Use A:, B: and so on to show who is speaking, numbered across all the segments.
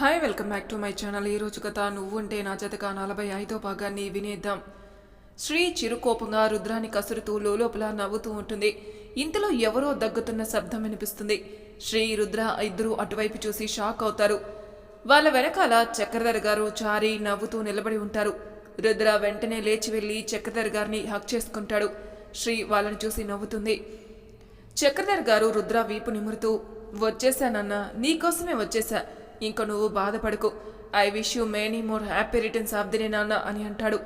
A: Hi welcome back to my channel ఈ కథ నువ్వుంటే నా జతక నలభై ఐదో భాగాన్ని వినేద్దాం. శ్రీ చిరుకోపంగా రుద్రాన్ని కసురుతూ లోపల నవ్వుతూ ఉంటుంది. ఇంతలో ఎవరో దగ్గుతున్న శబ్దం వినిపిస్తుంది. శ్రీ రుద్ర ఇద్దరూ అటువైపు చూసి షాక్ అవుతారు. వాళ్ళ వెనకాల చక్రధర్ గారు చారి నవ్వుతూ నిలబడి ఉంటారు. రుద్ర వెంటనే లేచి వెళ్ళి చక్రధర్ గారిని హక్ చేసుకుంటాడు. శ్రీ వాళ్ళని చూసి నవ్వుతుంది. చక్రధర్ గారు రుద్ర వీపు నిమురుతూ వచ్చేసానన్నా నీకోసమే వచ్చేసా ఇంక నువ్వు బాధపడకు. I wish you many more happy returns of the నాన్న అని అంటాడు.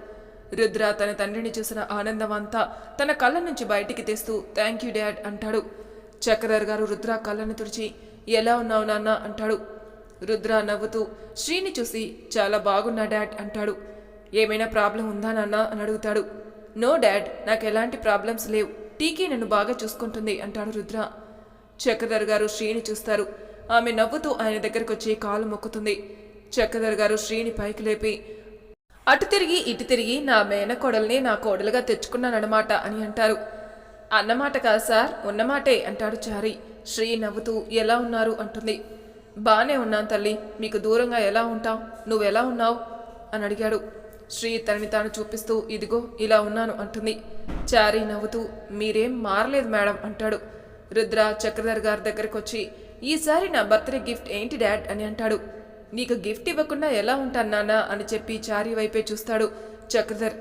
A: రుద్ర తన తండ్రిని చూసిన ఆనందం అంతా తన కళ్ళ నుంచి బయటికి తెస్తూ థ్యాంక్ యూ డాడ్ అంటాడు. చక్రధర్ గారు రుద్ర కళ్ళను తుడిచి ఎలా ఉన్నావు నాన్న? అంటాడు. రుద్ర నవ్వుతూ శ్రీని చూసి చాలా బాగున్నా డాడ్ అంటాడు. ఏమైనా ప్రాబ్లం ఉందా నాన్న? అని అడుగుతాడు. నో డాడ్ నాకు ఎలాంటి ప్రాబ్లమ్స్ లేవు. టీకీ నన్ను బాగా చూసుకుంటుంది అంటాడు రుద్ర. చక్రధర్ గారు శ్రీని చూస్తారు. ఆమె నవ్వుతూ ఆయన దగ్గరకు వచ్చి కాలు మొక్కుతుంది. చక్రధర్ గారు శ్రీని పైకి లేపి అటు తిరిగి ఇటు తిరిగి నా మేనకోడల్ని నా కోడలుగా తెచ్చుకున్నానన్నమాట అని అంటారు. అన్నమాట కాదు సార్ ఉన్నమాటే అంటాడు చారి. శ్రీ నవ్వుతూ ఎలా ఉన్నారు? అంటుంది. బానే ఉన్నాను తల్లి. మీకు దూరంగా ఎలా ఉంటావు? నువ్వెలా ఉన్నావు? అని అడిగాడు. శ్రీ తనని తాను చూపిస్తూ ఇదిగో ఇలా ఉన్నాను అంటుంది. చారి నవ్వుతూ మీరేం మారలేదు మేడం అంటాడు. రుద్ర చక్రధర్ గారి దగ్గరకు వచ్చి ఈసారి నా బర్త్డే గిఫ్ట్ ఏంటి డాడ్? అని అంటాడు. నీకు గిఫ్ట్ ఇవ్వకుండా ఎలా ఉంటాను నాన్న? అని చెప్పి చారి వైపే చూస్తాడు చక్రధర్.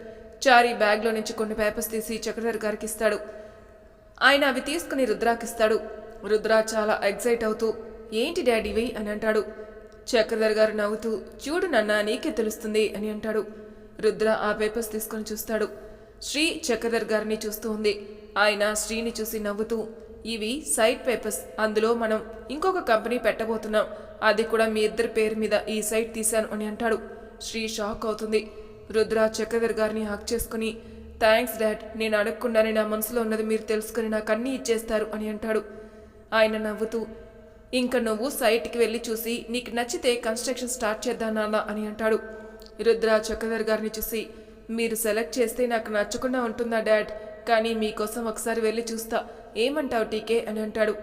A: చారి బ్యాగ్లో నుంచి కొన్ని పేపర్స్ తీసి చక్రధర్ గారికి ఇస్తాడు. ఆయన అవి తీసుకుని రుద్రాకిస్తాడు రుద్ర చాలా ఎగ్జైట్ అవుతూ ఏంటి డాడీవి అని అంటాడు. చక్రధర్ గారు నవ్వుతూ చూడు నాన్న నీకే తెలుస్తుంది అని అంటాడు. రుద్ర ఆ పేపర్స్ తీసుకొని చూస్తాడు. శ్రీ చక్రధర్ గారిని చూస్తూ ఉంది. ఆయన శ్రీని చూసి నవ్వుతూ ఇవి సైట్ పేపర్స్. అందులో మనం ఇంకొక కంపెనీ పెట్టబోతున్నాం. అది కూడా మీ ఇద్దరి పేరు మీద ఈ సైట్ తీశాను అని అంటాడు. శ్రీ షాక్ అవుతుంది. రుద్ర చక్రధర్ గారిని హక్ చేసుకుని థ్యాంక్స్ డాడ్ నేను అడగకుండానే నా మనసులో ఉన్నది మీరు తెలుసుకుని నాకు అన్నీ ఇచ్చేస్తారు అని అంటాడు. ఆయన నవ్వుతూ ఇంక నువ్వు సైట్కి వెళ్ళి చూసి నీకు నచ్చితే కన్స్ట్రక్షన్ స్టార్ట్ చేద్దాం నాన్న అని అంటాడు. రుద్ర చక్రధర్ గారిని చూసి మీరు సెలెక్ట్ చేస్తే నాకు నచ్చకుండా ఉంటుందా డాడ్? కానీ మీకోసం ఒకసారి వెళ్ళి చూస్తా. ఏమంటావు టీకే అని అంటాడు.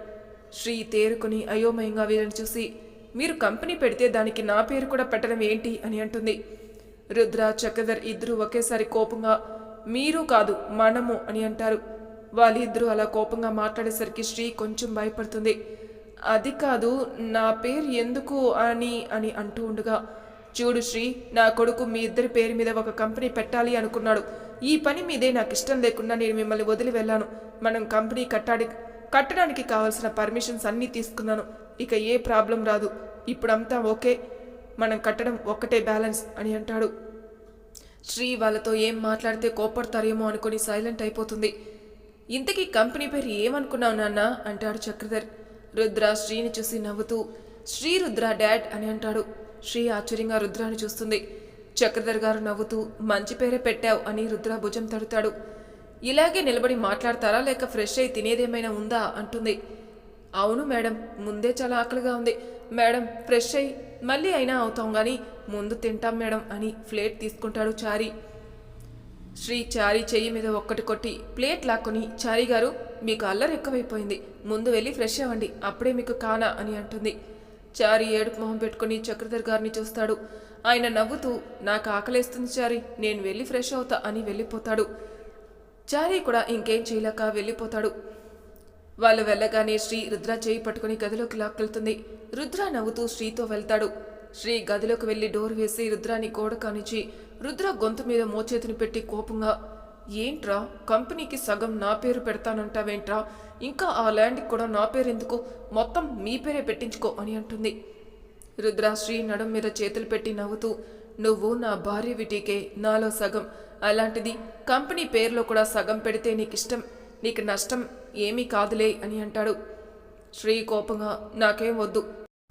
A: శ్రీ తేరుకుని అయోమయంగా వీళ్ళని చూసి మీరు కంపెనీ పెడితే దానికి నా పేరు కూడా పెట్టడం ఏంటి అని అంటుంది. రుద్ర చక్రధర్ ఇద్దరు ఒకేసారి కోపంగా మీరు కాదు మనము అని అంటారు. వాళ్ళిద్దరూ అలా కోపంగా మాట్లాడేసరికి శ్రీ కొంచెం భయపడుతుంది. అది కాదు నా పేరు ఎందుకు అని అని అంటూ ఉండగా చూడు శ్రీ నా కొడుకు మీ ఇద్దరి పేరు మీద ఒక కంపెనీ పెట్టాలి అనుకున్నాడు. ఈ పని మీదే నాకు ఇష్టం లేకుండా నేను మిమ్మల్ని వదిలి వెళ్ళాను. మనం కంపెనీ కట్టాడి కట్టడానికి కావాల్సిన పర్మిషన్స్ అన్నీ తీసుకున్నాను. ఇక ఏ ప్రాబ్లం రాదు. ఇప్పుడంతా ఓకే. మనం కట్టడం ఒక్కటే బ్యాలెన్స్ అని అంటాడు. శ్రీ వాళ్ళతో ఏం మాట్లాడితే కోపడతారేమో అనుకుని సైలెంట్ అయిపోతుంది. ఇంతకీ కంపెనీ పేరు ఏమనుకున్నావు నాన్న? అంటాడు చక్రధర్. రుద్ర శ్రీని చూసి నవ్వుతూ శ్రీ రుద్ర డాడ్ అని అంటాడు. శ్రీ ఆశ్చర్యంగా రుద్రాన్ని చూస్తుంది. చక్రధర్ గారు నవ్వుతూ మంచి పేరే పెట్టావు అని రుద్ర భుజం తడుతాడు. ఇలాగే నిలబడి మాట్లాడతారా? లేక ఫ్రెష్ అయి తినేదేమైనా ఉందా? అంటుంది. అవును మేడం ముందే చాలా ఆకలిగా ఉంది. మేడం ఫ్రెష్ అయి మళ్ళీ అయినా అవుతాం కానీ ముందు తింటాం మేడం అని ప్లేట్ తీసుకుంటాడు చారి. శ్రీ చారి చెయ్యి మీద ఒక్కటి కొట్టి ప్లేట్ లాక్కొని చారి గారు మీకు అల్లరి ఎక్కువైపోయింది. ముందు వెళ్ళి ఫ్రెష్ అవ్వండి. అప్పుడే మీకు కానా అని అంటుంది. చారి ఏడుపు మొహం పెట్టుకుని చక్రధర్ గారిని చూస్తాడు. ఆయన నవ్వుతూ నాకు ఆకలేస్తుంది చారి నేను వెళ్ళి ఫ్రెష్ అవుతా అని వెళ్ళిపోతాడు. చారి కూడా ఇంకేం చేయలేక వెళ్ళిపోతాడు. వాళ్ళు వెళ్ళగానే శ్రీ రుద్ర చేయి పట్టుకుని గదిలోకి లాక్కెళ్తుంది. రుద్ర నవ్వుతూ శ్రీతో వెళ్తాడు. శ్రీ గదిలోకి వెళ్ళి డోర్ వేసి రుద్రాని గోడ కానిచ్చి రుద్ర గొంతు మీద మోచేతిని పెట్టి కోపంగా ఏంట్రా? కంపెనీకి సగం నా పేరు పెడతానంటావేంట్రా? ఇంకా ఆ ల్యాండ్కి కూడా నా పేరు ఎందుకు మొత్తం మీ పేరే పెట్టించుకో అని అంటుంది. రుద్రాశ్రీ నడుం మీద చేతులు పెట్టి నవ్వుతూ నువ్వు నా భార్య విటీకే నాలో సగం. అలాంటిది కంపెనీ పేరులో కూడా సగం పెడితే నీకు ఇష్టం నీకు నష్టం ఏమీ కాదులే అని అంటాడు. శ్రీ కోపంగా నాకేం వద్దు.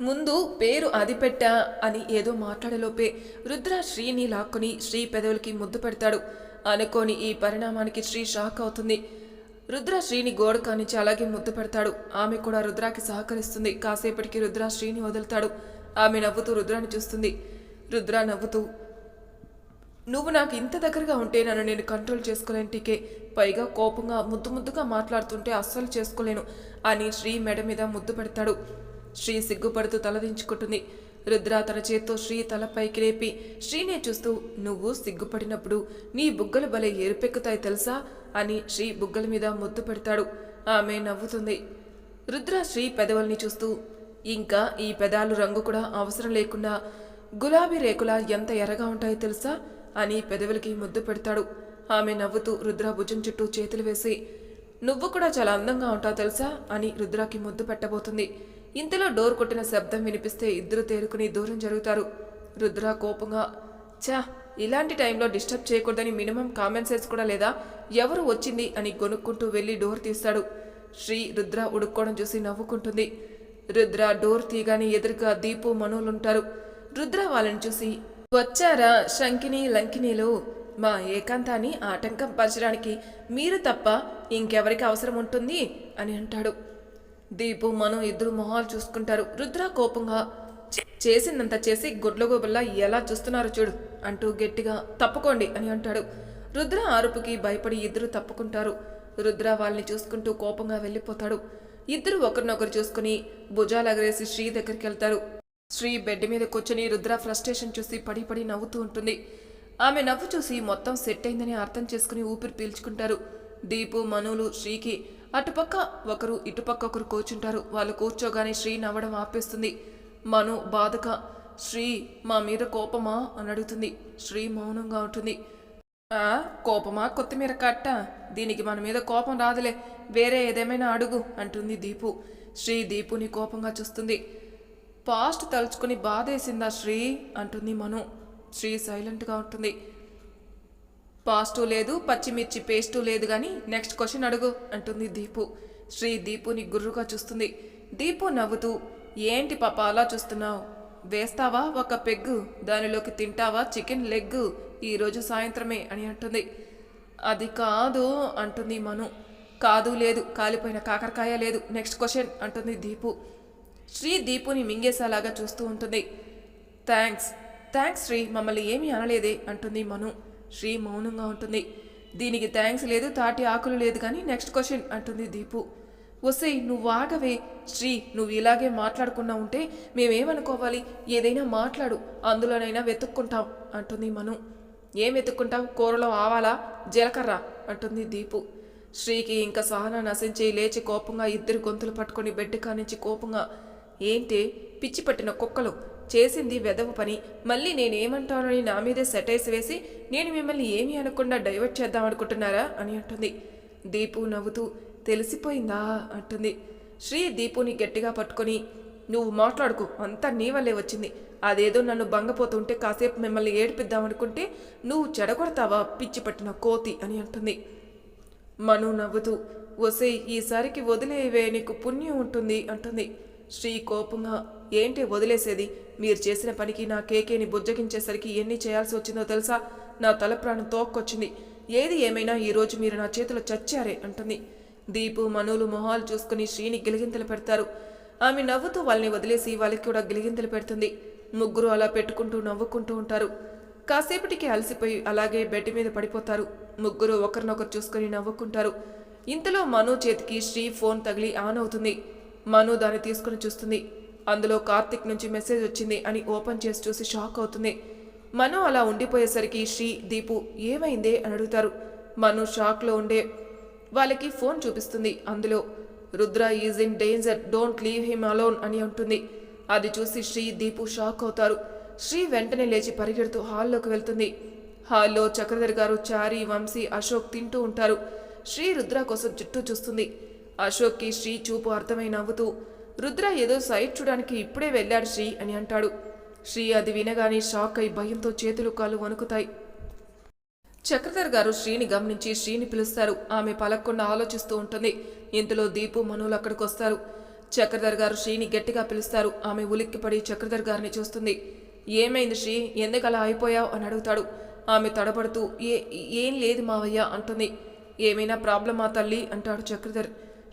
A: ముందు పేరు అది పెట్టా అని ఏదో మాట్లాడేలోపే రుద్ర శ్రీని లాక్కుని శ్రీ పెదవులకి ముద్దు పెడతాడు. అనుకోని ఈ పరిణామానికి శ్రీ షాక్ అవుతుంది. రుద్ర శ్రీని గోడ కానిచ్చి అలాగే ముద్దు పెడతాడు. ఆమె కూడా రుద్రాకి సహకరిస్తుంది. కాసేపటికి రుద్ర శ్రీని వదులుతాడు. ఆమె నవ్వుతూ రుద్రాని చూస్తుంది. రుద్ర నవ్వుతూ నువ్వు నాకు ఇంత దగ్గరగా ఉంటే నన్ను నేను కంట్రోల్ చేసుకోలేను టీకే. పైగా కోపంగా ముద్దు ముద్దుగా మాట్లాడుతుంటే అస్సలు చేసుకోలేను అని శ్రీ మెడ మీద ముద్దు పెడతాడు. శ్రీ సిగ్గుపడుతూ తలదించుకుంటుంది రుద్ర తన చేత్తో శ్రీ తలపైకి రేపి లేపి శ్రీనే చూస్తూ నువ్వు సిగ్గుపడినప్పుడు నీ బుగ్గలు భలే ఎరుపెక్కుతాయి తెలుసా? అని శ్రీ బుగ్గల మీద ముద్దు పెడతాడు. ఆమె నవ్వుతుంది. రుద్ర శ్రీ పెదవుల్ని చూస్తూ ఇంకా ఈ పెదాలు రంగు కూడా అవసరం లేకుండా గులాబీ రేకులా ఎంత ఎర్రగా ఉంటాయో తెలుసా? అని పెదవులకి ముద్దు పెడతాడు. ఆమె నవ్వుతూ రుద్ర భుజం చుట్టూ చేతులు వేసి నువ్వు కూడా చాలా అందంగా ఉంటావు తెలుసా? అని రుద్రాకి ముద్దు పెట్టబోతుంది. ఇంతలో డోర్ కొట్టిన శబ్దం వినిపిస్తే ఇద్దరు తేరుకుని దూరం జరుగుతారు. రుద్ర కోపంగా ఛా ఇలాంటి టైంలో డిస్టర్బ్ చేయకూడదని మినిమం కామన్ సెన్స్ కూడా లేదా? ఎవరు వచ్చింది? అని గొనుక్కుంటూ వెళ్ళి డోర్ తీస్తాడు. శ్రీ రుద్ర ఉడుక్కోవడం చూసి నవ్వుకుంటుంది. రుద్ర డోర్ తీగానే ఎదురుగా దీపు మనులుంటారు రుద్ర వాళ్ళని చూసి వచ్చారా శంకిని లంకినీలు? మా ఏకాంతాన్ని ఆటంకం పరచడానికి మీరు తప్ప ఇంకెవరికి అవసరం ఉంటుంది? అని అంటాడు. దీపు మనం ఇద్దరు మొహాలు చూసుకుంటారు. రుద్ర కోపంగా చేసిందంత చేసి గుడ్లగోబల్లా ఎలా చూస్తున్నారో చూడు అంటూ గట్టిగా తప్పుకోండి అని అంటాడు. రుద్ర ఆరుపుకి భయపడి ఇద్దరు తప్పుకుంటారు. రుద్ర వాళ్ళని చూసుకుంటూ కోపంగా వెళ్ళిపోతాడు. ఇద్దరు ఒకరినొకరు చూసుకుని భుజాలు ఎగరేసి శ్రీ దగ్గరికి వెళ్తారు శ్రీ బెడ్ మీద కూర్చొని రుద్ర ఫ్రస్ట్రేషన్ చూసి పడి పడి నవ్వుతూ ఉంటుంది. ఆమె నవ్వు చూసి మొత్తం సెట్ అయిందని అర్థం చేసుకుని ఊపిరి పీల్చుకుంటారు. దీపు మనులు శ్రీకి అటుపక్క ఒకరు ఇటుపక్క ఒకరు కూర్చుంటారు. వాళ్ళు కూర్చోగానే శ్రీ నవ్వడం ఆపేస్తుంది. మను బాధక శ్రీ మా మీద కోపమా? అని అడుగుతుంది. శ్రీ మౌనంగా ఉంటుంది. ఆ కోపమా? కొత్తిమీర కట్ట. దీనికి మన మీద కోపం రాదులే. వేరే ఏదేమైనా అడుగు అంటుంది దీపు. శ్రీ దీపుని కోపంగా చూస్తుంది. పాస్ట్ తలుచుకుని బాధేసిందా శ్రీ? అంటుంది మను. శ్రీ సైలెంట్గా ఉంటుంది. పాస్టు లేదు పచ్చిమిర్చి పేస్టు లేదు కానీ నెక్స్ట్ క్వశ్చన్ అడుగు అంటుంది దీపు. శ్రీ దీపుని గుర్రుగా చూస్తుంది. దీపు నవ్వుతూ ఏంటి పాప అలా చూస్తున్నావు? వేస్తావా ఒక పెగ్గు? దానిలోకి తింటావా చికెన్ లెగ్ ఈరోజు సాయంత్రమే అని అంటుంది. అది కాదు అంటుంది మను. కాదు లేదు కాలిపోయిన కాకరకాయ లేదు. నెక్స్ట్ క్వశ్చన్ అంటుంది దీపు. శ్రీ దీపుని మింగేసేలాగా చూస్తూ ఉంటుంది. థ్యాంక్స్ థ్యాంక్స్ శ్రీ మమ్మల్ని ఏమీ అనలేదే అంటుంది మను. శ్రీ మౌనంగా ఉంటుంది. దీనికి థ్యాంక్స్ లేదు తాటి ఆకులు లేదు కానీ నెక్స్ట్ క్వశ్చన్ అంటుంది దీపు. వస్తే నువ్వు ఆగవే. శ్రీ నువ్వు ఇలాగే మాట్లాడుకున్నా ఉంటే మేమేమనుకోవాలి? ఏదైనా మాట్లాడు అందులోనైనా వెతుక్కుంటాం అంటుంది మను. ఏం వెతుక్కుంటావు కూరలో ఆవాలా? జీలకర్ర అంటుంది దీపు. శ్రీకి ఇంకా సహన నశించి లేచి కోపంగా ఇద్దరు గొంతులు పట్టుకొని బెడ్ కానించి కోపంగా ఏంటి? పిచ్చి పట్టిన కుక్కలు చేసింది వెదవ పని. మళ్ళీ నేనేమంటానని నా మీదే సెటైస్ వేసి నేను మిమ్మల్ని ఏమీ అనకుండా డైవర్ట్ చేద్దాం అనుకుంటున్నారా? అని అంటుంది. దీపు నవ్వుతూ తెలిసిపోయిందా? అంటుంది. శ్రీ దీపుని గట్టిగా పట్టుకొని నువ్వు మాట్లాడుకు అంతా నీ వల్లే వచ్చింది. అదేదో నన్ను భంగపోతుంటే కాసేపు మిమ్మల్ని ఏడిపిద్దామనుకుంటే నువ్వు చెడగొడతావా పిచ్చి పట్టిన కోతి? అని అంటుంది. మను నవ్వుతూ వసే ఈసారికి వదిలేవే నీకు పుణ్యం ఉంటుంది అంటుంది. శ్రీ కోపంగా ఏంటి వదిలేసేది? మీరు చేసిన పనికి నా కేకేని బుజ్జగించేసరికి ఎన్ని చేయాల్సి వచ్చిందో తెలుసా? నా తల ప్రాణం తోక్కొచ్చింది. ఏది ఏమైనా ఈరోజు మీరు నా చేతిలో చచ్చారే అంటుంది. దీపు మనులు మొహాలు చూసుకుని శ్రీని గిలిగింతలు పెడతారు. ఆమె నవ్వుతూ వాళ్ళని వదిలేసి వాళ్ళకి కూడా గిలిగింతలు పెడుతుంది. ముగ్గురు అలా పెట్టుకుంటూ నవ్వుకుంటూ ఉంటారు. కాసేపటికి అలసిపోయి అలాగే బెడ్ మీద పడిపోతారు. ముగ్గురు ఒకరినొకరు చూసుకొని నవ్వుకుంటారు. ఇంతలో మను చేతికి శ్రీ ఫోన్ తగిలి ఆన్ అవుతుంది. మను దాన్ని తీసుకుని చూస్తుంది. అందులో కార్తిక్ నుంచి మెసేజ్ వచ్చింది అని ఓపెన్ చేసి చూసి షాక్ అవుతుంది. మను అలా ఉండిపోయేసరికి శ్రీ దీపు ఏమైందే అని అడుగుతారు. మను షాక్లో ఉండే వాళ్ళకి ఫోన్ చూపిస్తుంది అందులో. Rudra is in danger don't leave him alone అని ఉంటుంది అది చూసి శ్రీ దీపు షాక్ అవుతారు. శ్రీ వెంటనే లేచి పరిగెడుతూ హాల్లోకి వెళ్తుంది. హాల్లో చక్రధర్ గారు చారి వంశీ అశోక్ తింటూ ఉంటారు. శ్రీ రుద్ర కోసం చుట్టూ చూస్తుంది. అశోక్కి శ్రీ చూపు అర్థమై నవ్వుతూ రుద్ర ఏదో సైట్ చూడడానికి ఇప్పుడే వెళ్ళాడు శ్రీ అని అంటాడు. శ్రీ అది వినగానే షాక్ అయి భయంతో చేతులు కాళ్ళు వణుకుతాయి. చక్రధర్ గారు శ్రీని గమనించి శ్రీని పిలుస్తారు. ఆమె పలక్కుండా ఆలోచిస్తూ ఉంటుంది. ఇంతలో దీపు మనులు అక్కడికి వస్తారు. చక్రధర్ గారు శ్రీని గట్టిగా పిలుస్తారు. ఆమె ఉలిక్కిపడి చక్రధర్ గారిని చూస్తుంది. ఏమైంది శ్రీ? ఎందుకలా అయిపోయావు? అని అడుగుతాడు. ఆమె తడబడుతూ ఏ ఏం లేదు మావయ్య అంటుంది. ఏమైనా ప్రాబ్లమా తల్లి? అంటాడు చక్రధర్.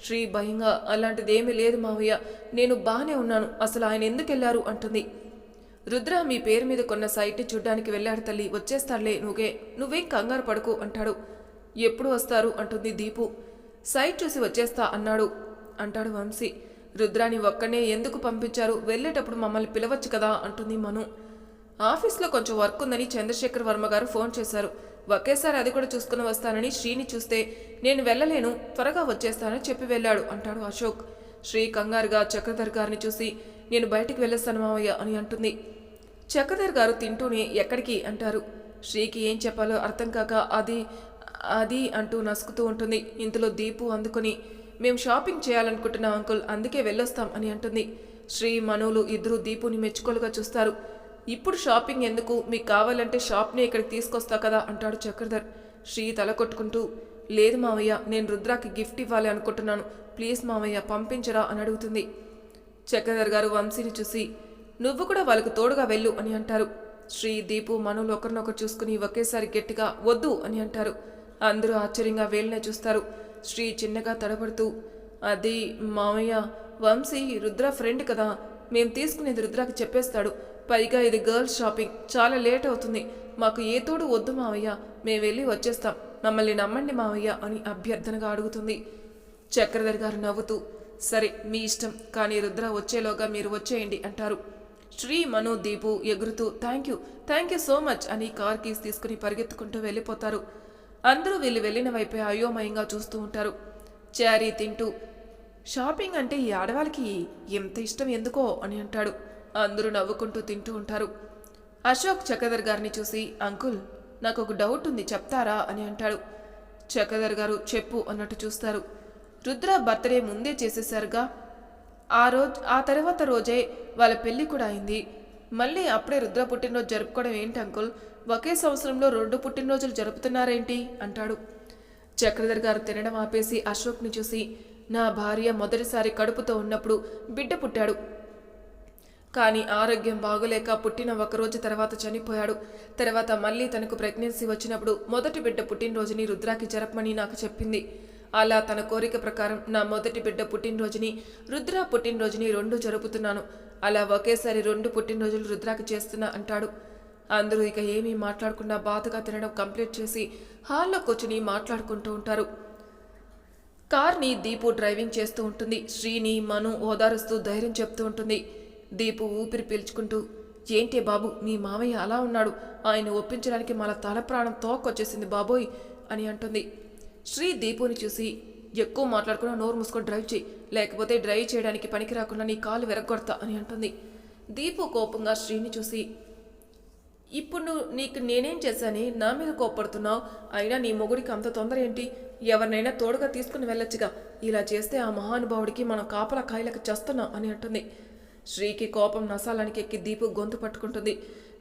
A: శ్రీ భయంగా అలాంటిదేమీ లేదు మావయ్య నేను బాగానే ఉన్నాను అసలు ఆయన ఎందుకు వెళ్ళారు అంటుంది. రుద్ర మీ పేరు మీద కొన్న సైట్ని చూడ్డానికి వెళ్ళాడు తల్లి వచ్చేస్తాడులే నువ్వే నువ్వేం కంగారు పడుకు అంటాడు. ఎప్పుడు వస్తారు? అంటుంది దీపు. సైట్ చూసి వచ్చేస్తా అన్నాడు. అంటాడు వంశీ. రుద్రాని ఒక్కనే ఎందుకు పంపించారు? వెళ్ళేటప్పుడు మమ్మల్ని పిలవచ్చు కదా అంటుంది మను. ఆఫీస్లో కొంచెం వర్క్ ఉందని చంద్రశేఖర్ వర్మ గారు ఫోన్ చేశారు. ఒకేసారి అది కూడా చూసుకుని వస్తానని శ్రీని చూస్తే నేను వెళ్ళలేను త్వరగా వచ్చేస్తానని చెప్పి వెళ్ళాడు అంటాడు అశోక్. శ్రీ కంగారుగా చక్రధర్ గారిని చూసి నేను బయటికి వెళ్ళేస్తాను మావయ్య అని అంటుంది. చక్రధర్ గారు తింటూనే ఎక్కడికి అంటారు. శ్రీకి ఏం చెప్పాలో అర్థం కాక అది అది అంటూ నసుకుతూ ఉంటుంది. ఇంతలో దీపు అందుకుని మేము షాపింగ్ చేయాలనుకుంటున్నాం అంకుల్ అందుకే వెళ్ళొస్తాం అని అంటుంది. శ్రీ మనువులు ఇద్దరు దీపుని మెచ్చుకోలుగా చూస్తారు. ఇప్పుడు షాపింగ్ ఎందుకు? మీకు కావాలంటే షాప్ని ఇక్కడికి తీసుకొస్తా కదా అంటాడు చక్రధర్. శ్రీ తల కొట్టుకుంటూ లేదు మావయ్య నేను రుద్రాకి గిఫ్ట్ ఇవ్వాలి అనుకుంటున్నాను. ప్లీజ్ మావయ్య పంపించరా అని అడుగుతుంది. చక్రధర్ గారు వంశీని చూసి నువ్వు కూడా వాళ్ళకు తోడుగా వెళ్ళు అని అంటారు. శ్రీ దీపు మనులు ఒకరినొకరు చూసుకుని ఒకేసారి గట్టిగా వద్దు అని అంటారు. అందరూ ఆశ్చర్యంగా వేలునే చూస్తారు. శ్రీ చిన్నగా తడబడుతూ అది మామయ్య వంశీ రుద్ర ఫ్రెండ్ కదా. మేం తీసుకునేది రుద్రాకి చెప్పేస్తాడు. పైగా ఇది గర్ల్స్ షాపింగ్. చాలా లేట్ అవుతుంది. మాకు ఏ తోడు వద్దు మావయ్య. మేము వెళ్ళి వచ్చేస్తాం. మమ్మల్ని నమ్మండి మావయ్య అని అభ్యర్థనగా అడుగుతుంది. చక్రధర్ గారు నవ్వుతూ సరే మీ ఇష్టం కానీ రుద్ర వచ్చేలోగా మీరు వచ్చేయండి అంటారు. శ్రీ మను దీపు ఎగురుతూ thank you. Thank you so much అని కార్ కీస్ తీసుకుని పరిగెత్తుకుంటూ వెళ్ళిపోతారు. అందరూ వీళ్ళు వెళ్ళిన వైపే అయోమయంగా చూస్తూ ఉంటారు. చారీ తింటూ షాపింగ్ అంటే ఈ ఆడవాళ్ళకి ఎంత ఇష్టం ఎందుకో అని అంటాడు. అందరూ నవ్వుకుంటూ తింటూ ఉంటారు. అశోక్ చక్రధర్ గారిని చూసి అంకుల్ నాకు ఒక డౌట్ ఉంది చెప్తారా? అని అంటాడు. చక్రధర్ గారు చెప్పు అన్నట్టు చూస్తారు. రుద్ర బర్త్డే ముందే చేసేశారుగా ఆ రోజు ఆ తర్వాత రోజే వాళ్ళ పెళ్ళి కూడా అయింది. మళ్ళీ అప్పుడే రుద్ర పుట్టినరోజు జరుపుకోవడం ఏంటి అంకుల్? ఒకే సంవత్సరంలో రెండు పుట్టినరోజులు జరుపుతున్నారేంటి? అంటాడు. చక్రధర్ గారు తినడం ఆపేసి అశోక్ని చూసి నా భార్య మొదటిసారి కడుపుతో ఉన్నప్పుడు బిడ్డ పుట్టాడు. కానీ ఆరోగ్యం బాగోలేక పుట్టిన ఒక రోజు తర్వాత చనిపోయాడు. తర్వాత మళ్ళీ తనకు ప్రెగ్నెన్సీ వచ్చినప్పుడు మొదటి బిడ్డ పుట్టినరోజుని రుద్రాకి జరపమని నాకు చెప్పింది. అలా తన కోరిక ప్రకారం నా మొదటి బిడ్డ పుట్టినరోజుని రుద్ర పుట్టినరోజుని రెండు జరుపుతున్నాను. అలా ఒకేసారి రెండు పుట్టినరోజులు రుద్రాకి చేస్తున్నా అంటాడు. అందరూ ఇక ఏమీ మాట్లాడకుండా బాధగా తినడం కంప్లీట్ చేసి హాల్లో కూర్చుని మాట్లాడుకుంటూ ఉంటారు. కార్ని దీపు డ్రైవింగ్ చేస్తూ ఉంటుంది. శ్రీని మను ఓదారుస్తూ ధైర్యం చెప్తూ ఉంటుంది. దీపు ఊపిరి పీల్చుకుంటూ ఏంటి బాబు మీ మామయ్య అలా ఉన్నాడు. ఆయన ఒప్పించడానికి మన తల ప్రాణం తోకొచ్చేసింది బాబోయ్ అని అంటుంది. శ్రీ దీపుని చూసి ఎక్కువ మాట్లాడకుండా నోరు మూసుకొని డ్రైవ్ చేయి. లేకపోతే డ్రైవ్ చేయడానికి పనికి రాకుండా నీ కాలు విరగొడతా అని అంటుంది. దీపు కోపంగా శ్రీని చూసి ఇప్పుడు నువ్వు నీకు నేనేం చేశాని? నా మీద కోప్పడుతున్నావు. అయినా నీ మొగుడికి అంత తొందర ఏంటి? ఎవరినైనా తోడుగా తీసుకుని వెళ్ళొచ్చుగా. ఇలా చేస్తే ఆ మహానుభావుడికి మనం కాపలా కాయలకు చేస్తున్నాం అని అంటుంది. శ్రీకి కోపం నసాలానికి ఎక్కి దీపు గొంతు పట్టుకుంటుంది.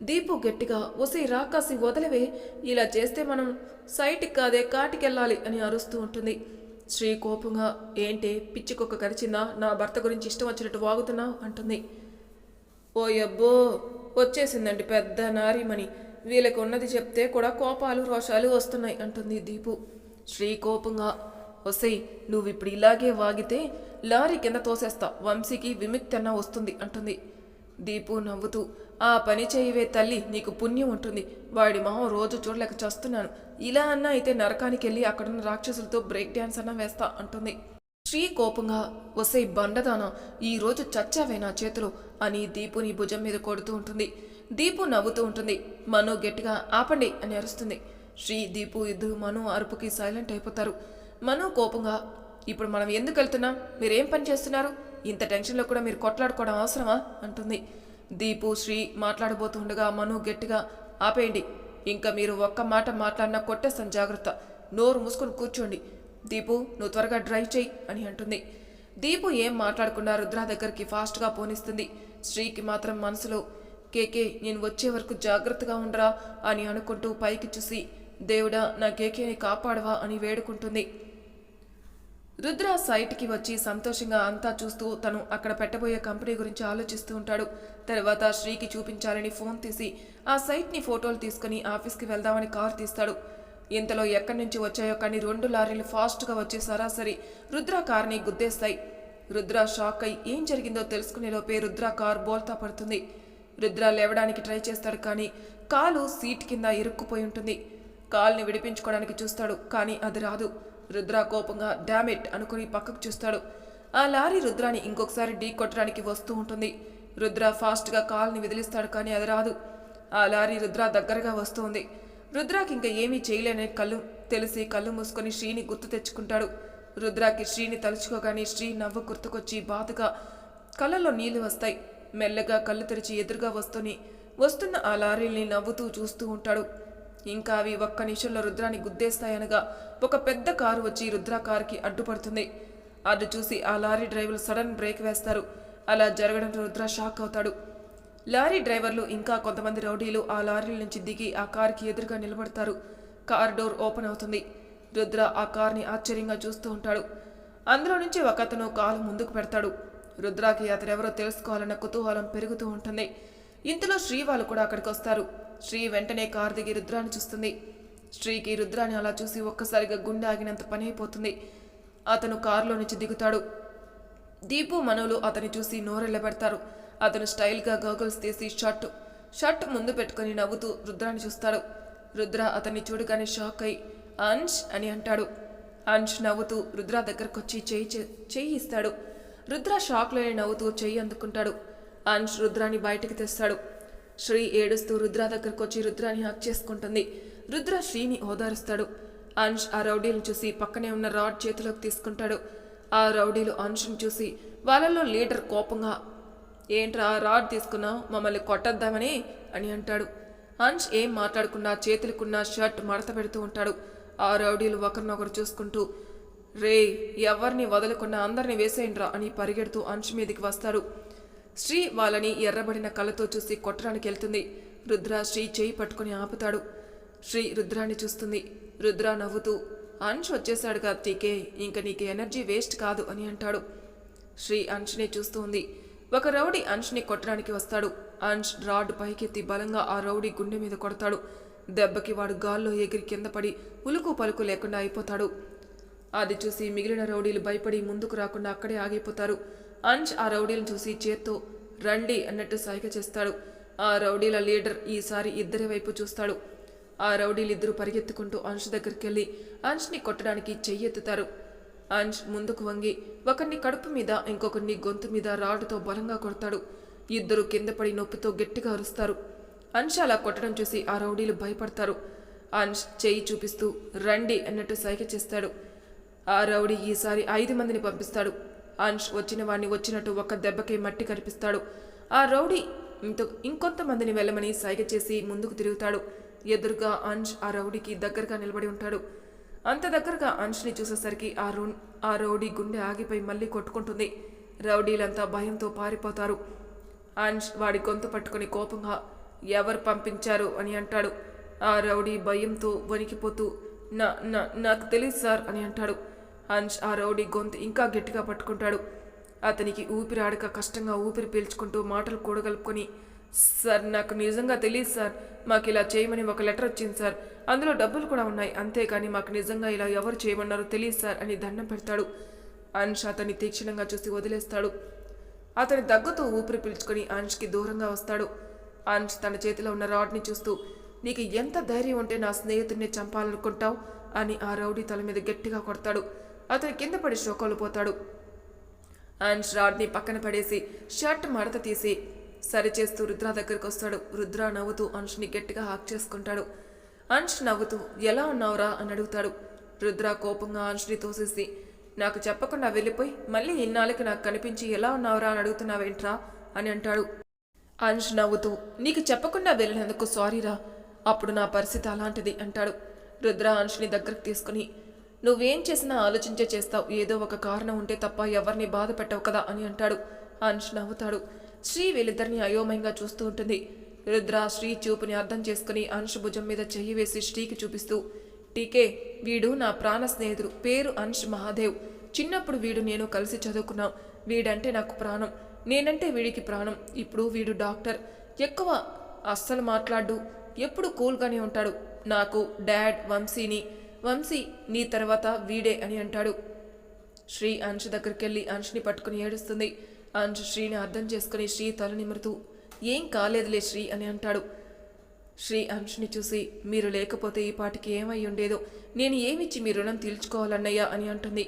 A: దీపు గట్టిగా ఒసే రాకాసి వదలవే ఇలా చేస్తే మనం సైట్కి కాదే కాటికెళ్ళాలి అని అరుస్తూ ఉంటుంది. శ్రీ కోపంగా ఏంటే పిచ్చికొక్క కరిచిందా నా భర్త గురించి ఇష్టం వచ్చినట్టు వాగుతున్నావు అంటుంది. ఓ అబ్బో వచ్చేసిందండి పెద్ద నారీమణి. వీళ్ళకు ఉన్నది చెప్తే కూడా కోపాలు రోషాలు వస్తున్నాయి అంటుంది దీపు. శ్రీ కోపంగా వసై నువ్వు ఇప్పుడు ఇలాగే వాగితే లారీ కింద తోసేస్తా? వంశీకి విముక్తి అన్న వస్తుంది అంటుంది. దీపు నవ్వుతూ ఆ పని చేయవే తల్లి నీకు పుణ్యం ఉంటుంది. వాడి మొహం రోజు చూడలేక చస్తున్నాను. ఇలా అన్నా అయితే నరకానికి వెళ్ళి అక్కడున్న రాక్షసులతో బ్రేక్ డ్యాన్స్ అన్నా వేస్తా అంటుంది. శ్రీ కోపంగా వసే బండదానా ఈ రోజు చచ్చావే నా చేతిలో అని దీపుని భుజం మీద కొడుతూ ఉంటుంది. దీపు నవ్వుతూ ఉంటుంది. మను గట్టిగా ఆపండి అని అరుస్తుంది. శ్రీ దీపు ఇద్దరు మను అరుపుకి సైలెంట్ అయిపోతారు. మనం కోపంగా ఇప్పుడు మనం ఎందుకు వెళ్తున్నాం? మీరేం పని చేస్తున్నారు? ఇంత టెన్షన్లో కూడా మీరు కొట్లాడుకోవడం అవసరమా? అంటుంది. దీపు శ్రీ మాట్లాడబోతుండగా మను గట్టిగా ఆపేయండి. ఇంకా మీరు ఒక్క మాట మాట్లాడినా కొట్టేస్తాను జాగ్రత్త. నోరు మూసుకొని కూర్చోండి. దీపు నువ్వు త్వరగా డ్రైవ్ చేయి అని అంటుంది. దీపు ఏం మాట్లాడకుండా రుద్ర దగ్గరికి ఫాస్ట్గా పోనిస్తుంది. శ్రీకి మాత్రం మనసులో కేకే నేను వచ్చే వరకు జాగ్రత్తగా ఉండరా? అని అనుకుంటూ పైకి చూసి దేవుడా నా కేకేని కాపాడవా? అని వేడుకుంటుంది. రుద్ర సైట్కి వచ్చి సంతోషంగా అంతా చూస్తూ తను అక్కడ పెట్టబోయే కంపెనీ గురించి ఆలోచిస్తూ ఉంటాడు. తర్వాత శ్రీకి చూపించాలని ఫోన్ తీసి ఆ సైట్ని ఫోటోలు తీసుకుని ఆఫీస్కి వెళ్దామని కార్ తీస్తాడు. ఇంతలో ఎక్కడి నుంచి వచ్చాయో కానీ రెండు లారీలు ఫాస్ట్గా వచ్చి సరాసరి రుద్ర కార్ని గుద్దేస్తాయి. రుద్ర షాక్ అయి ఏం జరిగిందో తెలుసుకునేలోపే రుద్ర కార్ బోల్తా పడుతుంది. రుద్ర లేవడానికి ట్రై చేస్తాడు కానీ కాలు సీట్ కింద ఇరుక్కుపోయి ఉంటుంది. కాల్ని విడిపించుకోవడానికి చూస్తాడు కానీ అది రాదు. రుద్ర కోపంగా డామిట్ అనుకుని పక్కకు చూస్తాడు. ఆ లారీ రుద్రాని ఇంకొకసారి ఢీ కొట్టడానికి వస్తూ ఉంటుంది. రుద్ర ఫాస్ట్గా కాల్ని విదిలిస్తాడు కానీ అది రాదు. ఆ లారీ రుద్ర దగ్గరగా వస్తుంది. రుద్రాకి ఇంకా ఏమీ చేయలేని కళ్ళు తెలిసి కళ్ళు మూసుకొని శ్రీని గుర్తు తెచ్చుకుంటాడు. రుద్రాకి శ్రీని తలుచుకోగానే శ్రీ నవ్వు గుర్తుకొచ్చి బాధగా కళ్ళలో నీళ్ళు వస్తాయి. మెల్లగా కళ్ళు తెరిచి ఎదురుగా వస్తుని వస్తున్న ఆ లారీల్ని నవ్వుతూ చూస్తూ ఉంటాడు. ఇంకా అవి ఒక్క నిమిషంలో రుద్రాన్ని గుద్దేస్తాయనగా ఒక పెద్ద కారు వచ్చి రుద్ర కారుకి అడ్డుపడుతుంది. అడ్డు చూసి ఆ లారీ డ్రైవర్లు సడన్ బ్రేక్ వేస్తారు. అలా జరగడంతో రుద్ర షాక్ అవుతాడు. లారీ డ్రైవర్లు ఇంకా కొంతమంది రౌడీలు ఆ లారీల నుంచి దిగి ఆ కారుకి ఎదురుగా నిలబడతారు. కార్ డోర్ ఓపెన్ అవుతుంది. రుద్ర ఆ కార్ని ఆశ్చర్యంగా చూస్తూ ఉంటాడు. అందులో నుంచి ఒక అతను కాలు ముందుకు పెడతాడు. రుద్రాకి అతనెవరో తెలుసుకోవాలన్న కుతూహలం పెరుగుతూ ఉంటుంది. ఇంతలో శ్రీ వాళ్ళు కూడా అక్కడికి వస్తారు. శ్రీ వెంటనే కారు దిగి రుద్రాన్ని చూస్తుంది. శ్రీకి రుద్రాన్ని అలా చూసి ఒక్కసారిగా గుండె ఆగినంత పని అయిపోతుంది అతను కారులో నుంచి దిగుతాడు. దీపు మనవులు అతని చూసి నోరెళ్ళబెడతారు. అతను స్టైల్గా గోగుల్స్ తీసి షర్ట్ షర్ట్ ముందు పెట్టుకొని నవ్వుతూ రుద్రాన్ని చూస్తాడు. రుద్ర అతన్ని చూడగానే షాక్ అయి అంష్ అని అంటాడు. అంష్ నవ్వుతూ రుద్ర దగ్గరకు వచ్చి చెయ్యి చే- చెయ్యి ఇస్తాడు. రుద్ర షాక్లోనే నవ్వుతూ చెయ్యి అందుకుంటాడు. అంష్ రుద్రాన్ని బయటికి తెస్తాడు. శ్రీ ఏడుస్తూ రుద్ర దగ్గరకు వచ్చి రుద్రాన్ని హక్ చేసుకుంటుంది. రుద్ర శ్రీని ఓదారుస్తాడు. అంష్ ఆ రౌడీలను చూసి పక్కనే ఉన్న రాడ్ చేతిలోకి తీసుకుంటాడు. ఆ రౌడీలు అంష్ను చూసి వాళ్ళలో లీడర్ కోపంగా ఏంట్రా రాడ్ తీసుకున్నావు మమ్మల్ని కొట్టద్దామని? అని అంటాడు. అంష్ ఏం మాట్లాడకుండా చేతులకున్న షర్ట్ మడత పెడుతూ ఉంటాడు. ఆ రౌడీలు ఒకరినొకరు చూసుకుంటూ రే ఎవరిని వదలకుండా అందరిని వేసేయండ్రా అని పరిగెడుతూ అంష్ మీదకి వస్తాడు. శ్రీ వాళ్ళని ఎర్రబడిన కళ్ళతో చూసి కొట్టడానికి వెళ్తుంది. రుద్ర శ్రీ చేయి పట్టుకుని ఆపుతాడు. శ్రీ రుద్రాన్ని చూస్తుంది. రుద్ర నవ్వుతూ అంష్ వచ్చేశాడు కదా టీకే ఇంక నీకు ఎనర్జీ వేస్ట్ కాదు అని అంటాడు. శ్రీ అంష్ని చూస్తూ ఉంది. ఒక రౌడీ అంష్ని కొట్టడానికి వస్తాడు. అంష్ రాడ్ పైకెత్తి బలంగా ఆ రౌడీ గుండె మీద కొడతాడు. దెబ్బకి వాడు గాల్లో ఎగిరి కింద పడి ఉలుకు పలుకు లేకుండా అయిపోతాడు. అది చూసి మిగిలిన రౌడీలు భయపడి ముందుకు రాకుండా అక్కడే ఆగిపోతారు. అంష్ ఆ రౌడీలను చూసి చేత్తో రండి అన్నట్టు సైగ చేస్తాడు. ఆ రౌడీల లీడర్ ఈసారి ఇద్దరి వైపు చూస్తాడు. ఆ రౌడీలిద్దరూ పరిగెత్తుకుంటూ అంశ్ దగ్గరికి వెళ్ళి అంశ్ని కొట్టడానికి చెయ్యెత్తుతారు. అంశ్ ముందుకు వంగి ఒకరిని కడుపు మీద ఇంకొకరిని గొంతు మీద రాడుతో బలంగా కొడతాడు. ఇద్దరు కింద పడి నొప్పితో గట్టిగా అరుస్తారు. అంశ్ అలా కొట్టడం చూసి ఆ రౌడీలు భయపడతారు. అంష్ చెయ్యి చూపిస్తూ రండి అన్నట్టు సైగ చేస్తాడు. ఆ రౌడీ ఈసారి ఐదు మందిని పంపిస్తాడు. అంష్ వచ్చిన వాడిని వచ్చినట్టు ఒక దెబ్బకి మట్టి కనిపిస్తాడు ఆ రౌడీ ఇంత ఇంకొంతమందిని వెళ్ళమని సైగ చేసి ముందుకు తిరుగుతాడు. ఎదురుగా అంష్ ఆ రౌడీకి దగ్గరగా నిలబడి ఉంటాడు. అంత దగ్గరగా అంష్ని చూసేసరికి ఆ రౌ ఆ రౌడీ గుండె ఆగిపోయి మళ్ళీ కొట్టుకుంటుంది. రౌడీలంతా భయంతో పారిపోతారు. అంష్ వాడి గొంతు పట్టుకుని కోపంగా ఎవరు పంపించారు? అని అంటాడు. ఆ రౌడీ భయంతో వణికిపోతూ నా నా నాకు తెలియదు సార్ అని అంటాడు. హన్ష్ ఆ రౌడీ గొంతు ఇంకా గట్టిగా పట్టుకుంటాడు. అతనికి ఊపిరాడక కష్టంగా ఊపిరి పీల్చుకుంటూ మాటలు కూడగలుపుకొని సార్ నాకు నిజంగా తెలియదు సార్ మాకు ఇలా చేయమని ఒక లెటర్ వచ్చింది సార్. అందులో డబ్బులు కూడా ఉన్నాయి అంతేకాని మాకు నిజంగా ఇలా ఎవరు చేయమన్నారో తెలియదు సార్ అని దండం పెడతాడు. అంష్ అతన్ని తీక్షణంగా చూసి వదిలేస్తాడు. అతని దగ్గుతూ ఊపిరి పీల్చుకొని అంష్కి దూరంగా వస్తాడు. అంష్ తన చేతిలో ఉన్న రాడ్ని చూస్తూ నీకు ఎంత ధైర్యం ఉంటే నా స్నేహితుడిని చంపాలనుకుంటావు? అని ఆ రౌడీ తల మీద గట్టిగా కొడతాడు. అతను కింద పడి షోకోలు పోతాడు. అండ్ రాడ్ని పక్కన పడేసి షర్ట్ మడత తీసి సరిచేస్తూ రుద్ర దగ్గరికి వస్తాడు. రుద్ర నవ్వుతూ అంష్ని గట్టిగా హాక్ చేసుకుంటాడు. అంష్ నవ్వుతూ ఎలా ఉన్నావురా? అని అడుగుతాడు. రుద్ర కోపంగా అంష్ని తోసేసి నాకు చెప్పకుండా వెళ్ళిపోయి మళ్ళీ ఇన్నాళ్ళకి నాకు కనిపించి ఎలా ఉన్నావురా? అని అడుగుతున్నావేంట్రా? అని అంటాడు. అంష్ నవ్వుతూ నీకు చెప్పకుండా వెళ్ళినందుకు సారీరా. అప్పుడు నా పరిస్థితి అలాంటిది అంటాడు. రుద్ర అంష్ని దగ్గరకు తీసుకుని నువ్వేం చేసినా ఆలోచించే చేస్తావు. ఏదో ఒక కారణం ఉంటే తప్ప ఎవరిని బాధ పెట్టవు కదా అని అంటాడు. అంష్ నవ్వుతాడు. శ్రీ వీళ్ళిద్దరిని అయోమయంగా చూస్తూ ఉంటుంది. రుద్ర శ్రీ చూపుని అర్థం చేసుకుని అంష్ భుజం మీద చెయ్యి వేసి శ్రీకి చూపిస్తూ టీకే వీడు నా ప్రాణ స్నేహితుడు. పేరు అంష్ మహాదేవ్. చిన్నప్పుడు వీడు నేను కలిసి చదువుకున్నాం. వీడంటే నాకు ప్రాణం. నేనంటే వీడికి ప్రాణం. ఇప్పుడు వీడు డాక్టర్. ఎక్కువ అస్సలు మాట్లాడు. ఎప్పుడు కూల్గానే ఉంటాడు. నాకు డాడ్ వంశీని వంశీ నీ తర్వాత వీడే అని అంటాడు. శ్రీ అంశ్ దగ్గరికి వెళ్ళి పట్టుకుని ఏడుస్తుంది. అంశ్ శ్రీని అర్థం చేసుకుని శ్రీ తల నిమురుతూ ఏం కాలేదులే శ్రీ అని అంటాడు. శ్రీ అంష్ని చూసి మీరు లేకపోతే ఈ పాటికి ఏమై ఉండేదో? నేను ఏమిచ్చి మీ రుణం తీర్చుకోవాలన్నయ్యా అని అంటుంది.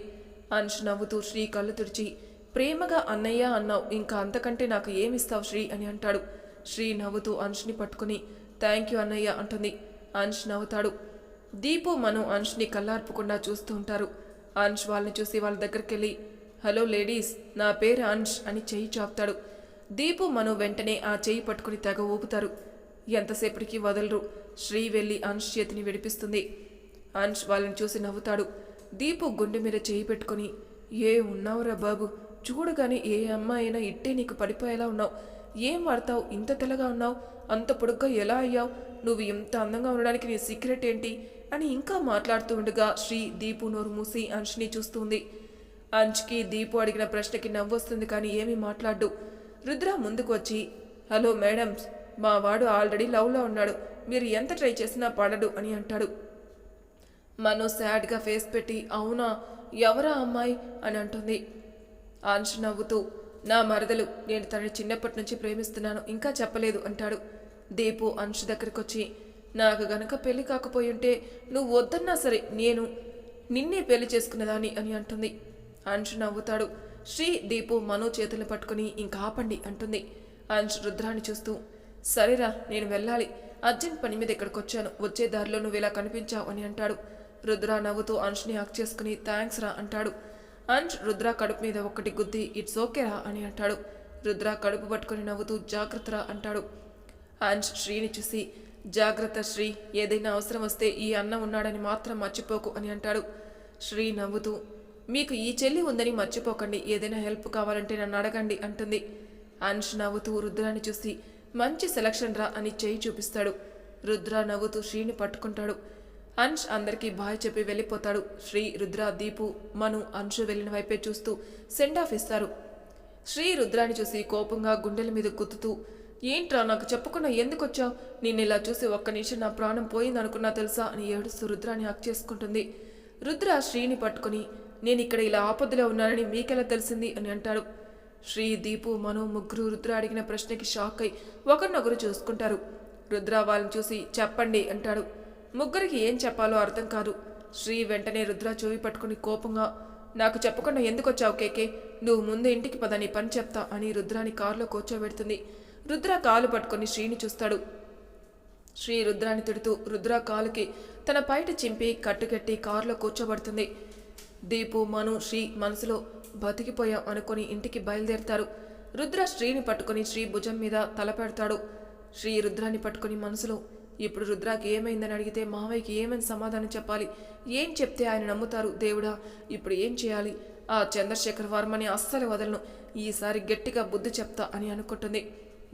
A: అంష్ నవ్వుతూ శ్రీ కళ్ళు తుడిచి ప్రేమగా అన్నయ్య అన్నావు ఇంకా అంతకంటే నాకు ఏమిస్తావు శ్రీ అని అంటాడు. శ్రీ నవ్వుతూ అంష్ని పట్టుకుని థ్యాంక్ యూ అన్నయ్య అంటుంది. అంష్ నవ్వుతాడు. దీపు మను అంష్ని కళ్ళార్పకుండా చూస్తూ ఉంటారు. అంష్ వాళ్ళని చూసి వాళ్ళ దగ్గరికి వెళ్ళి హలో లేడీస్ నా పేరు అంష్ అని చెయ్యి చాపుతాడు. దీపు మను వెంటనే ఆ చెయ్యి పట్టుకుని తెగ ఊపుతారు. ఎంతసేపటికి వదలరు. శ్రీ వెళ్ళి అంష్ చేతిని విడిపిస్తుంది. అంష్ వాళ్ళని చూసి నవ్వుతాడు. దీపు గుండె మీద చేయి పెట్టుకుని ఏ ఉన్నావురా బాబు? చూడగానే ఏ అమ్మాయి అయినా ఇట్టే నీకు పడిపోయేలా ఉన్నావు. ఏం వాడతావు? ఇంత తెల్లగా ఉన్నావు. అంత పొడుగ్గా ఎలా అయ్యావు? నువ్వు ఇంత అందంగా ఉండడానికి నీ సీక్రెట్ ఏంటి? అని ఇంకా మాట్లాడుతూ ఉండగా శ్రీ దీపు నోరు మూసి అంష్ని చూస్తుంది. అంష్కి దీపు అడిగిన ప్రశ్నకి నవ్వొస్తుంది కానీ ఏమీ మాట్లాడు రుద్ర ముందుకు వచ్చి హలో మేడమ్స్ మా వాడు ఆల్రెడీ లవ్లో ఉన్నాడు. మీరు ఎంత ట్రై చేసినా పడడు అని అంటాడు. మను సాడ్గా ఫేస్ పెట్టి అవునా ఎవరా అమ్మాయి? అని అంటుంది. అంశ్ నవ్వుతూ నా మరదలు నేను తనని చిన్నప్పటి నుంచి ప్రేమిస్తున్నాను ఇంకా చెప్పలేదు అంటాడు. దీపు అంశ్ దగ్గరికి వచ్చి నాకు గనక పెళ్ళి కాకపోయి ఉంటే నువ్వు వద్దన్నా సరే నేను నిన్నే పెళ్ళి చేసుకునేదాన్ని అని అంటుంది. అంశు నవ్వుతాడు. శ్రీ దీపు మనో చేతులు పట్టుకుని ఇంకా ఆపండి అంటుంది. అంశు రుద్రాన్ని చూస్తూ సరేరా నేను వెళ్ళాలి. అర్జెంట్ పని మీద ఇక్కడికి వచ్చాను వచ్చే దారిలో నువ్వు ఇలా కనిపించావు అని అంటాడు. రుద్ర నవ్వుతూ అంశుని హక్ చేసుకుని థ్యాంక్స్ రా అంటాడు. అంశ్ రుద్ర కడుపు మీద ఒక్కటి గుద్ది ఇట్స్ ఓకేరా అని అంటాడు. రుద్ర కడుపు పట్టుకుని నవ్వుతూ జాగ్రత్తరా అంటాడు. అంశ్ శ్రీని చూసి జాగ్రత్త శ్రీ. ఏదైనా అవసరం వస్తే ఈ అన్న ఉన్నాడని మాత్రం మర్చిపోకు అని అంటాడు. శ్రీ నవ్వుతూ మీకు ఈ చెల్లి ఉందని మర్చిపోకండి. ఏదైనా హెల్ప్ కావాలంటే నన్ను అడగండి అంటుంది. అంష్ నవ్వుతూ రుద్రాన్ని చూసి మంచి సెలక్షన్ రా అని చేయి చూపిస్తాడు. రుద్ర నవ్వుతూ శ్రీని పట్టుకుంటాడు. అంష్ అందరికీ బాయ్ చెప్పి వెళ్ళిపోతాడు. శ్రీ రుద్ర దీపు మను అంశు వెళ్ళిన వైపే చూస్తూ సెండ్ ఆఫ్ ఇస్తారు. శ్రీ రుద్రాని చూసి కోపంగా గుండెల మీద గుద్దుతూ ఏంట్రా నాకు చెప్పకుండా ఎందుకు వచ్చావు? నిన్ను ఇలా చూసి ఒక్క నిమిషం నా ప్రాణం పోయిందనుకున్నా తెలుసా అని ఏడుస్తూ రుద్రాన్ని హక్ చేసుకుంటుంది. రుద్ర శ్రీని పట్టుకుని నేను ఇక్కడ ఇలా ఆపదలో ఉన్నానని మీకెలా తెలిసింది? అని అంటాడు. శ్రీ దీపు మను ముగ్గురు రుద్ర అడిగిన ప్రశ్నకి షాక్ అయి ఒకరినొకరు చూసుకుంటారు. రుద్ర వాళ్ళని చూసి చెప్పండి అంటాడు. ముగ్గురికి ఏం చెప్పాలో అర్థం కాదు. శ్రీ వెంటనే రుద్ర చెవి పట్టుకుని కోపంగా నాకు చెప్పకుండా ఎందుకు వచ్చావు కేకే? నువ్వు ముందు ఇంటికి పద నీ పని చెప్తా అని రుద్రాని కారులో కూర్చోబెడుతుంది. రుద్ర కాలు పట్టుకొని శ్రీని చూస్తాడు. శ్రీ రుద్రాన్ని తిడుతూ రుద్ర కాలుకి తన పైట చింపి కట్టుకెట్టి కారులో కూర్చోబడుతుంది. దీపు మను శ్రీ మనసులో బతికిపోయాం అనుకుని ఇంటికి బయలుదేరుతారు. రుద్ర శ్రీని పట్టుకొని శ్రీ భుజం మీద తలపెడతాడు శ్రీ రుద్రాన్ని పట్టుకొని మనసులో ఇప్పుడు రుద్రాకి ఏమైందని అడిగితే మావయ్యకి ఏమని సమాధానం చెప్పాలి. ఏం చెప్తే ఆయన నమ్ముతారు? దేవుడా ఇప్పుడు ఏం చేయాలి? ఆ చంద్రశేఖర్ వర్మని అస్సలు వదలను. ఈసారి గట్టిగా బుద్ధి చెప్తా అని అనుకుంటుంది.